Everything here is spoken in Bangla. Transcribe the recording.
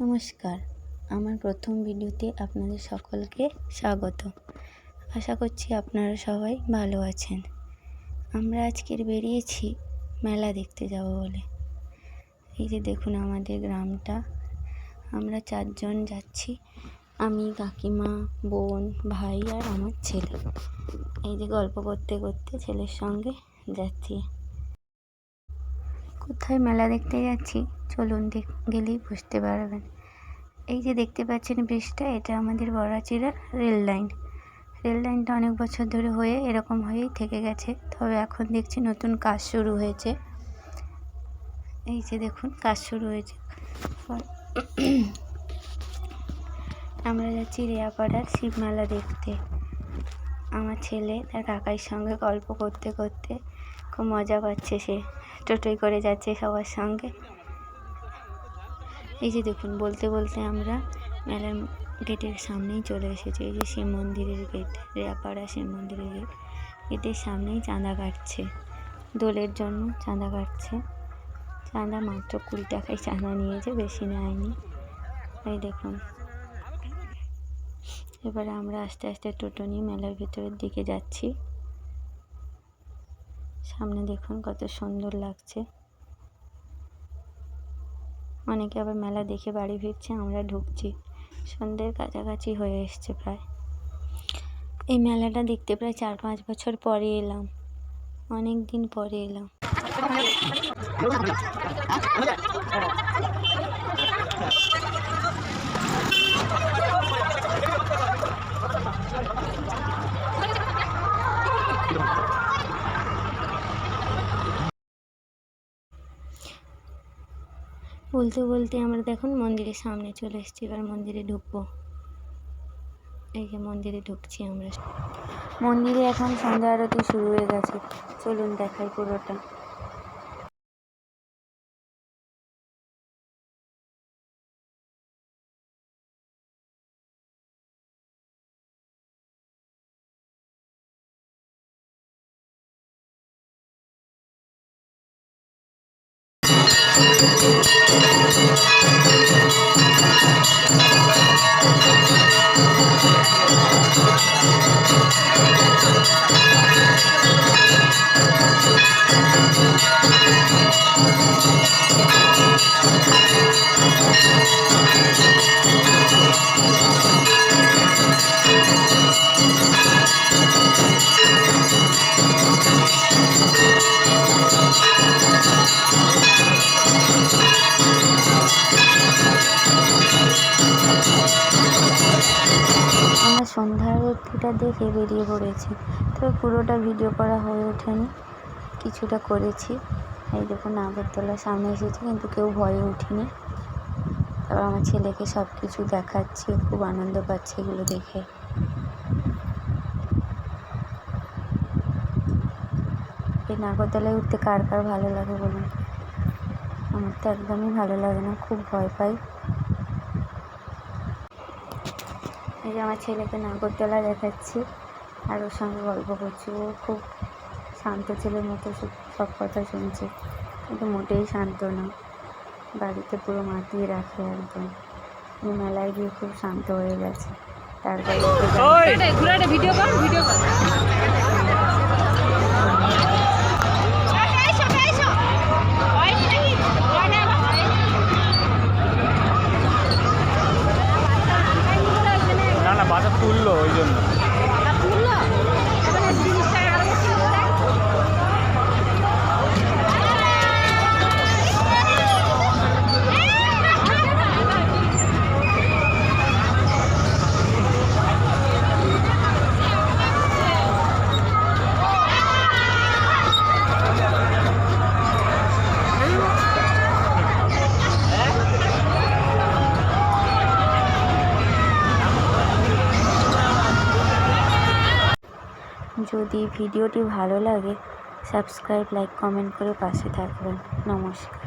নমস্কার। আমার প্রথম ভিডিওতে আপনাদের সকলকে স্বাগত। আশা করছি আপনারা সবাই ভালো আছেন। আমরা আজকের বেরিয়েছি মেলা দেখতে যাব বলে। এই যে দেখুন আমাদের গ্রামটা। আমরা চারজন যাচ্ছি। আমি, কাকিমা, বোন, ভাই আর আমার ছেলে। এই যে গল্প করতে করতে ছেলের সঙ্গে যাচ্ছি। কোথায় মেলা দেখতে যাচ্ছি? চলুন দেখ গেলেই বুঝতে পারবেন। এই যে দেখতে পাচ্ছেন ব্রিজটা, এটা আমাদের বড়াচিড়ার রেল লাইন। রেল লাইনটা অনেক বছর ধরে হয়ে এরকম হয়েই থেকে গেছে, তবে এখন দেখছি নতুন কাজ শুরু হয়েছে। এই যে দেখুন, কাজ শুরু হয়েছে। আমরা যাচ্ছি রেয়াপাড়ার শিব মেলা দেখতে। আমার ছেলে তার কাকার সঙ্গে গল্প করতে করতে খুব মজা পাচ্ছে সে। টোটোয় করে যাচ্ছে সবার সঙ্গে। এই যে দেখুন, বলতে বলতে আমরা মেলার গেটের সামনেই চলে এসেছি। এই যে শিব মন্দিরের গেট রেয়াপাড়া শিব মন্দিরের গেট। গেটের সামনেই চাঁদা কাটছে। দোলের জন্য চাঁদা কাটছে। চাঁদা মাত্র কুড়ি টাকায় চাঁদা নিয়েছে, বেশি নেয়নি। এই দেখুন। এবারে আমরা আস্তে আস্তে টোটো নিয়ে মেলার ভেতরের দিকে যাচ্ছি। সামনে দেখুন কত সুন্দর লাগছে। অনেকে আবার মেলা দেখে বাড়ি ফিরছে, আমরা ঢুকছি। সন্ধ্যের কাছাকাছি হয়ে এসছে প্রায়। এই মেলাটা দেখতে প্রায় চার পাঁচ বছর পরে এলাম। অনেক দিন পরে এলাম। বলতে বলতে আমরা দেখুন মন্দিরের সামনে চলে এসেছি। এবার মন্দিরে ঢুকবো। এই যে মন্দিরে ঢুকছি আমরা। মন্দিরে এখন সন্ধ্যা আরতি শুরু হয়ে গেছে। চলুন দেখাই পুরোটা। আমরা আরতিটা দেখে বেরিয়ে পড়েছি। তবে পুরোটা ভিডিও করা হয়ে ওঠেনি, কিছুটা করেছি। এই দেখুন নাগরদোলার সামনে এসেছি, কিন্তু কেউ ভয়ে উঠিনি। তারপর আমার ছেলেকে সব কিছু দেখাচ্ছি খুব আনন্দ পাচ্ছে এগুলো দেখে। এই নাগরদোলায় উঠতে কার কার ভালো লাগে বলুন? আমার তো একদমই ভালো লাগে না, খুব ভয় পাই। এই যে আমার ছেলেকে নাগরতলা দেখাচ্ছি আর ওর সঙ্গে গল্প করছি। ও খুব শান্ত ছেলের মতো সব কথা শুনছে। কিন্তু মোটেই শান্ত না। বাড়িতে পুরো মাতিয়ে রাখে একদম। মেলায় গিয়ে খুব শান্ত হয়ে গেছে। তারপরে ভিডিও ভিডিও কর। যদি ভিডিওটি ভালো লাগে সাবস্ক্রাইব লাইক কমেন্ট করে পাশে থাকবেন। নমস্কার।